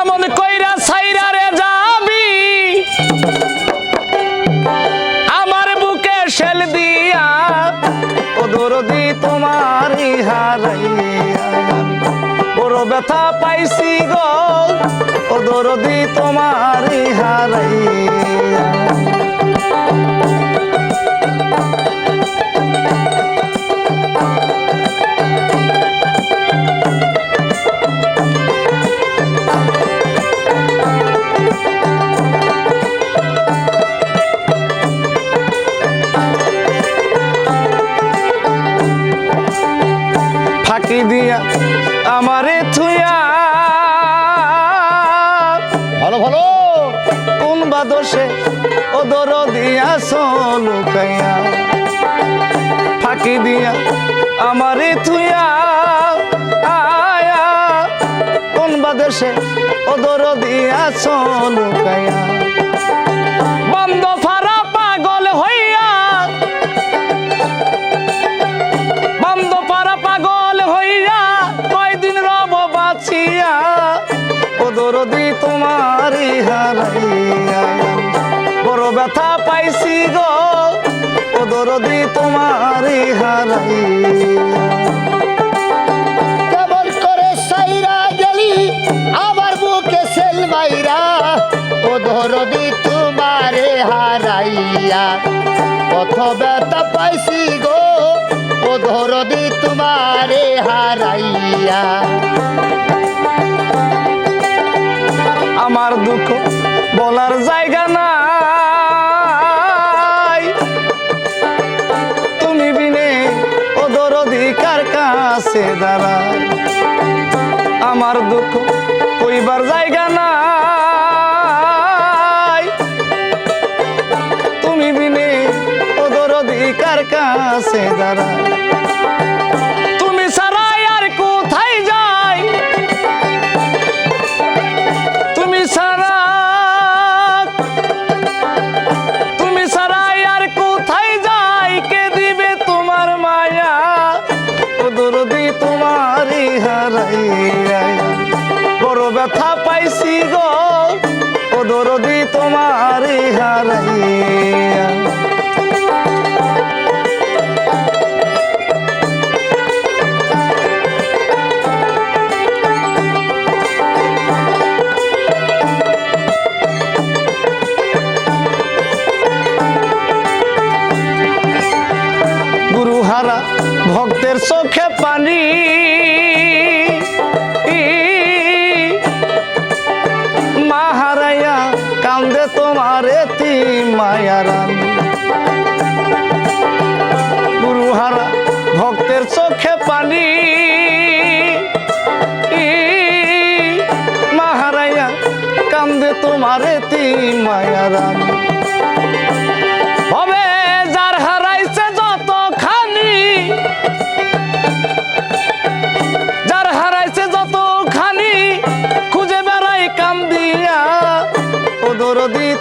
এমন কইরা সাইরা রে যাবি। আমার বুকে শেল দিয়া ও দরদি তোমার হারাইয়া। বড় ব্যথা পাইছি গো, ও দরদি তোমার হারাইয়া। ফাঁকি দিয়া আমারে থুয়া। ভালো ভালো। কোন বা দোষে ও দর দিয়া লুকাইয়া? ফাঁকি দিয়া আমারে থুয়া। আয়া। কোন বা দেশে ও দর দিয়া লুকাইয়া? বড় ব্যথা পাইছি গো, ও দরদি তোমারই হারাইয়া। কেমন করে সাইরা গেলি আমার বুকে সেল মাইরা। ও তোমারে হারাইয়া। কত ব্যথা পাইছি গো, ও ধরদি তোমারে হারাইয়া। আমার দুঃখ বলার জায়গা নাই। তুমি বিনে ওদর অধিকার কাছে দাঁড়ায় আমার দুঃখ কইবার জায়গা নাই। তুমি বিনে ওদর অধিকার কাছে দাঁড়ায় বড় ব্যথা পাইছি গো ও দরদি তোমারই হারাইয়া। ভক্তের চোখে পানি মায়ারান গুরুহারা ভক্তের চোখে পানি। মাহারাইয়া কান্দে তোমারে তি মায়ারান।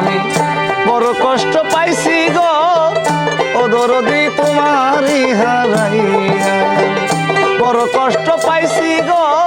আমি বড় কষ্ট পাইছি গো। ও দরদি তোমারই হারাইয়া। বড় কষ্ট পাইছি গো।